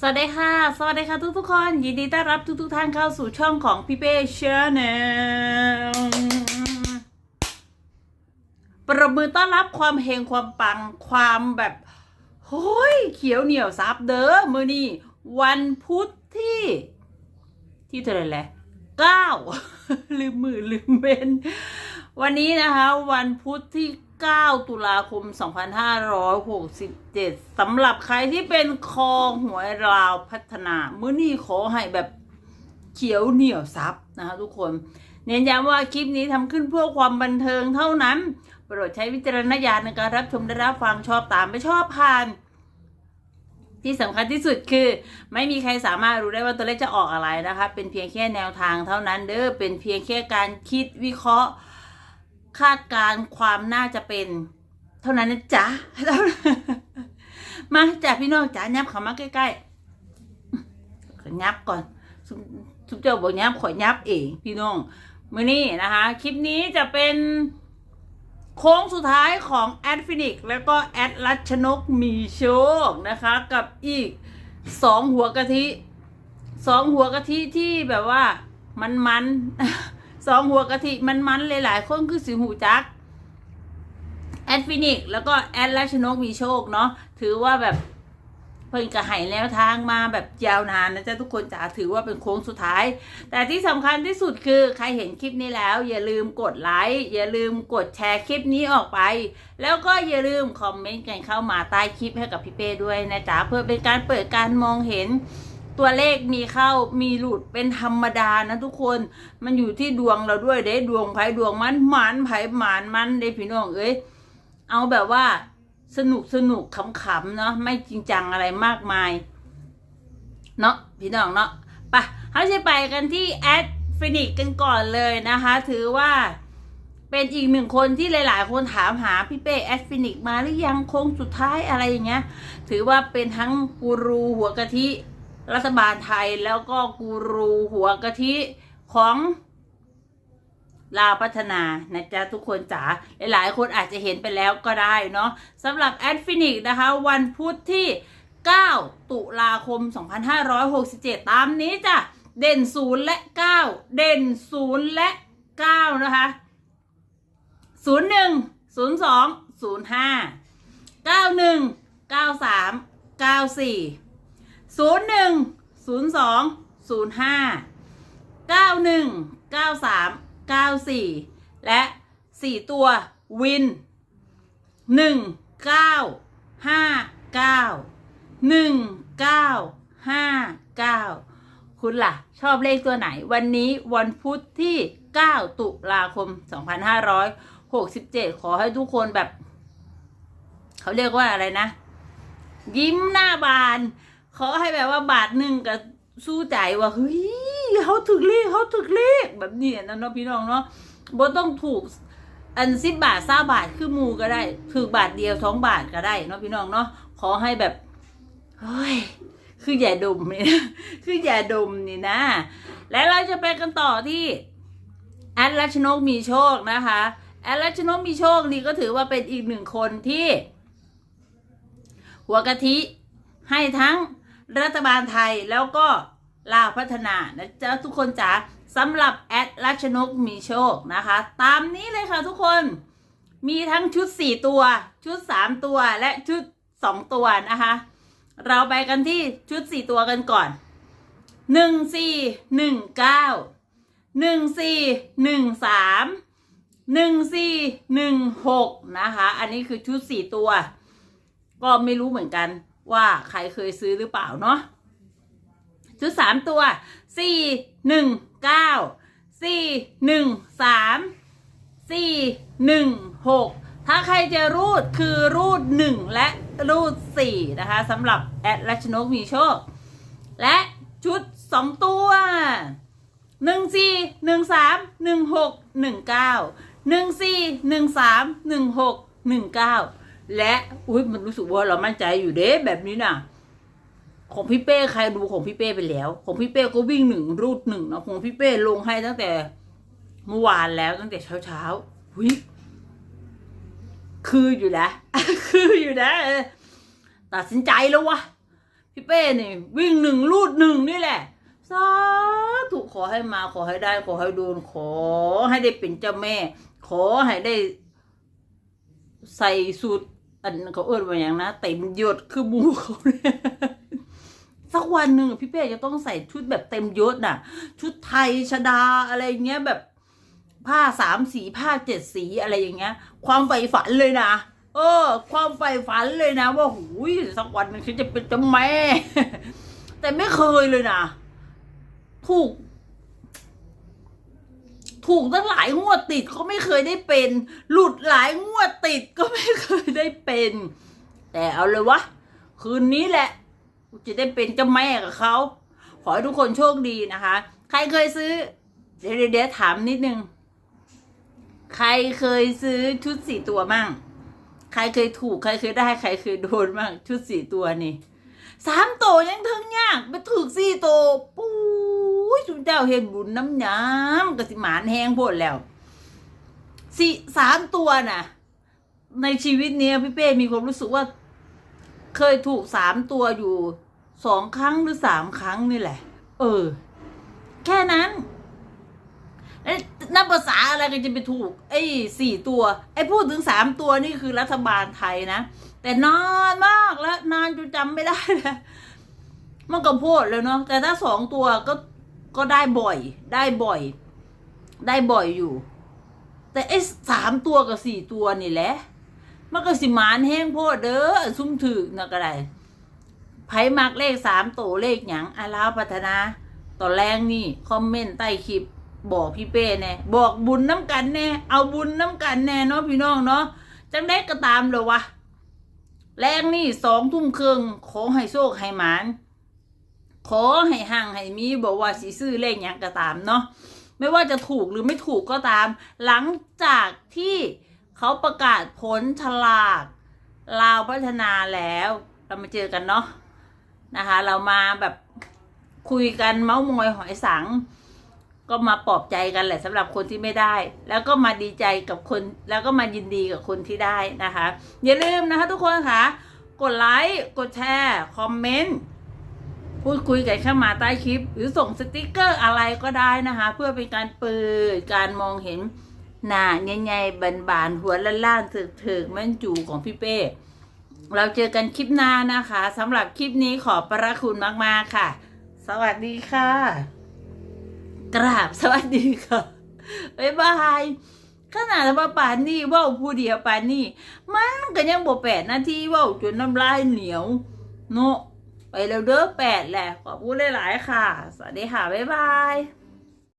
สวัสดีค่ะ สวัสดีค่ะทุกทุกๆคน ยินดีต้อนรับทุกทุกๆท่านเข้าสู่ช่องของพี่เป้ชาแนลประมือต้อนรับความเฮงความปังความแบบโฮ้ยเขียวเหนียวซับเด้อมือนี่วันพุธที่ ที่เท่าไรแหละเก้าลืมมือลืมเบนวันนี้นะคะ วันพุธที่ 9 ตุลาคม 2567สำหรับใครที่เป็นคอหวยราวพัฒนา มื้อนี้ขอให้แบบเขียวเหนียวซับนะคะทุกคน เน้นย้ำว่าคลิปนี้ทำขึ้นเพื่อความบันเทิงเท่านั้น โปรดใช้วิจารณญาณในการรับชมและรับฟังชอบตามไม่ชอบผ่านที่สำคัญที่สุดคือ ไม่มีใครสามารถรู้ได้ว่าตัวเลขจะออกอะไรนะคะ เป็นเพียงแค่แนวทางเท่านั้นเด้อเป็นเพียงแค่การคิดวิเคราะห์ คาดการณ์ความน่าจะเป็น เท่านั้นนะจ๊ะเท่านั้นมาจ้ะพี่น้องจ๋ายับเขามาใกล้ๆขอยับก่อนซุมซุปเจ้าบอกยับขอยับเองพี่น้องมื่อนี้นะคะ คลิปนี้จะเป็นโค้งสุดท้ายของแอดฟินิกแล้วก็แอดรัชนกมีโชคนะคะ กับอีกสองหัวกะทิสองหัวกะทิที่แบบว่ามันมันๆ สองหัวกะทิมันมันๆหลายๆคนคือสิหูจักแอดฟินิกแล้วก็แอดราชนกมีโชคเนาะถือว่าแบบเพิ่งกระหายแล้วทางมาแบบยาวนานนะจ๊ะทุกคนจ๋าถือว่าเป็นโค้งสุดท้าย แต่ที่สำคัญที่สุดคือใครเห็นคลิปนี้แล้ว อย่าลืมกดไลค์อย่าลืมกดแชร์คลิปนี้ออกไป แล้วก็อย่าลืมคอมเมนต์กันเข้ามาใต้คลิปให้กับพี่เป้ด้วยนะจ๊ะเพื่อเป็นการเปิดการมองเห็น ตัวเลขมีเข้ามีหลุดเป็นธรรมดานะทุกคนมันอยู่ที่ดวงเราด้วยเด้ดวงไผ่ดวงมันหมานไผ่หมานมันเด้พี่น้องเอ้ยเอาแบบว่าสนุกสนุกขำๆเนาะไม่จริงจังอะไรมากมายเนาะพี่น้องเนาะไปะเขาจะไปกันที่แอดฟินิกกันก่อนเลยนะคะ ถือว่าเป็นอีกหนึ่งคนที่หลาย ๆ คนถามหาพี่เป้แอดฟินิกมาหรือยังโค้งสุดท้ายอะไรอย่างเงี้ย ถือว่าเป็นทั้งกูรูหัวกะทิ รัฐบาลไทยแล้วก็กูรูหัวกะทิของลาวพัฒนานะจ๊ะทุกคนจ๋าหลายๆ คนอาจจะเห็นไปแล้วก็ได้เนาะสำหรับแอดฟินิกนะคะ วันพุธที่ 9 ตุลาคม 2567 ตามนี้จ้ะ เด่น0และ 9 เด่น0และ 9 นะคะ 01 02 05 91 93 94 01 02 05 91 93 94และ4ตัววิน1 9 5 9 1 9 5 9คุณล่ะ ชอบเลขตัวไหน วันนี้วันพุธที่ 9 ตุลาคม 2567 ขอให้ทุกคนแบบ เขาเรียกว่าอะไรนะ ยิ้มหน้าบาน ขอให้แบบว่าบาทหนึ่งกับสู้ใจว่าเฮ้ยเขาถึกเลขเขาถึกเลขแบบนี้นะเนาะพี่น้องเนาะบ่ต้องถูกอันสิบบาทซาบาทคือมูก็ได้ถือบาทเดียวสองบาทก็ได้เนาะพี่น้องเนาะขอให้แบบเฮ้ยคืออย่าดมนี่นะคืออย่าดมนี่นะ และเราจะไปกันต่อที่แอดรัชนกมีโชคนะคะแอดรัชนกมีโชคนี่ก็ถือว่าเป็นอีกหนึ่งคนที่ หัวกะทิให้ทั้ง รัฐบาลไทยแล้วก็ลาวพัฒนานะจ๊ะทุกคนจ๋าสำหรับแอดรัชนกมีโชคนะคะ ตามนี้เลยค่ะทุกคนมีทั้งชุด 4 ตัว ชุด 3 ตัวและชุด 2 ตัวนะคะ เราไปกันที่ชุด 4 ตัวกันก่อน 1 4 1 9 1 4 1 3 1 4 1 6 นะคะ อันนี้คือชุด 4 ตัว ก็ไม่รู้เหมือนกัน ว่าใครเคยซื้อหรือเปล่าเนาะชุดสามตัวสี่หนึ่งเก้าสี่หนึ่งสามสี่หนึ่งหกถ้าใครจะรูดคือรูดหนึ่งและรูดสี่นะคะสำหรับแอดรัชนกมีโชค และชุดสองตัวหนึ่งสี่หนึ่งสามหนึ่งหกหนึ่งเก้าหนึ่งสี่หนึ่งสามหนึ่งหกหนึ่งเก้า และอุ้ยมันรู้สึกว่าเรามั่นใจอยู่เด้แบบนี้น่ะ ของพี่เป้ใครดูของพี่เป้ไปแล้ว ของพี่เป้ก็วิ่งหนึ่งรูดหนึ่งนะของพี่เป้ลงให้ตั้งแต่เมื่อวานแล้วตั้งแต่เช้าเช้าๆหุยคืออยู่นะคืออยู่นะตัดสินใจแล้ววะพี่เป้เนี่ยวิ่งหนึ่งลูดหนึ่งนี่แหละสาธุขอให้มาขอให้ได้ ขอให้โดนขอให้ได้เป็นเจ้าแม่ ขอให้ได้ใส่สูตร อันเขาเอิ้นว่าอย่างนะเต็มยศคือบูเขาเนี่ยสักวันหนึ่งพี่เป้จะต้องใส่ชุดแบบเต็มยศน่ะ ชุดไทยชดาอะไรเงี้ยแบบผ้าสามสีผ้าเจ็ดสีอะไรอย่างเงี้ย ความใฝ่ฝันเลยนะเออ ความใฝ่ฝันเลยนะ ว่าหูยสักวันหนึงฉันจะเป็นเจ้าแม่ แต่ไม่เคยเลยนะถูก ถูกตั้งหลายงวดติดก็ไม่เคยได้เป็น หลุดหลายงวดติดก็ไม่เคยได้เป็น แต่เอาเลยวะ คืนนี้แหละจะได้เป็นเจ้าแม่กับเขา ขอให้ทุกคนโชคดีนะคะ ใครเคยซื้อ เดี๋ยวเดี๋ยวถามนิดนึง ใครเคยซื้อชุดสี่ตัวมั่ง ใครเคยถูก ใครเคยได้ ใครเคยโดนมั่งชุดสี่ตัวนี่สามโตวยังถึงยากไปถูกสี่โตวปุ้ยสุน เจ้าเห็นบุญน้ำยำกสิหมานแห้งโพดแล้วสี่สามตัวน่ะ ในชีวิตเนี้ยพี่เป้มีความรู้สึกว่า เคยถูกสามตัวอยู่สองครั้งหรือสามครั้งนี่แหละ เออ แค่นั้นนับภาษาอะไรกันจะไปถูก ไอ้สี่ตัว ไอ้พูดถึงสามตัวนี่คือรัฐบาลไทยนะ แต่นานมากแล้วนานจนจำไม่ได้แล้วมันก็พูดเลยเนาะแต่ถ้าสองตัวก็ ก็ได้บ่อย ได้บ่อย ได้บ่อยอยู่ แต่ไอ้สามตัวกับสี่ตัวนี่แหละ มันก็สิมานแห้งโพดเด้อซุ่มถือนะก็ได้ไผมักเลขสามตัวเลขหยังอาลาวพัฒนาตอนแรกนี่ คอมเมนต์ใต้คลิป บอกพี่เป้แน่บอกบุญน้ำกันแน่เอาบุญน้ำกันแน่เนาะพี่น้องเนาะจังได้ก็ตามเลยวะแรงนี่สองทุ่มครึ่งขอให้โชคให้หมาน ขอให้ห่างให้มีบอกว่าสีซื้อเลขหยังก็ตามเนาะไม่ว่าจะถูกหรือไม่ถูกก็ตาม หลังจากที่เขาประกาศผลฉลากลาวพัฒนาแล้ว เรามาเจอกันเนาะนะคะ เรามาแบบคุยกันเมาส์มอยหอยสัง ก็มาปลอบใจกันแหละสำหรับคนที่ไม่ได้ แล้วก็มาดีใจกับคน แล้วก็มายินดีกับคนที่ได้นะคะ อย่าลืมนะคะทุกคนค่ะ กดไลค์กดแชร์ คอมเมนต์ พูดคุยกันเข้ามาใต้คลิป หรือส่งสติกเกอร์อะไรก็ได้นะคะ เพื่อเป็นการเปิดการมองเห็นหน้าใหญ่ๆบานๆหัวล้านๆถึกๆแม่นจูของพี่เป้ เราเจอกันคลิปหน้านะคะสำหรับคลิปนี้ขอบพระคุณมากๆค่ะ สวัสดีค่ะ กราบสวัสดีค่ะบ๊ายบายขนาดว่าปานนี่ว่าผู้เดียวปานนี่มันก็ยังบ่แปดนาทีว่าจนน้ำลายเหนียว เนาะ ไปแล้วเด้อแปดแหละขอบคุณหลายๆค่ะ สวัสดีค่ะ บ๊ายบาย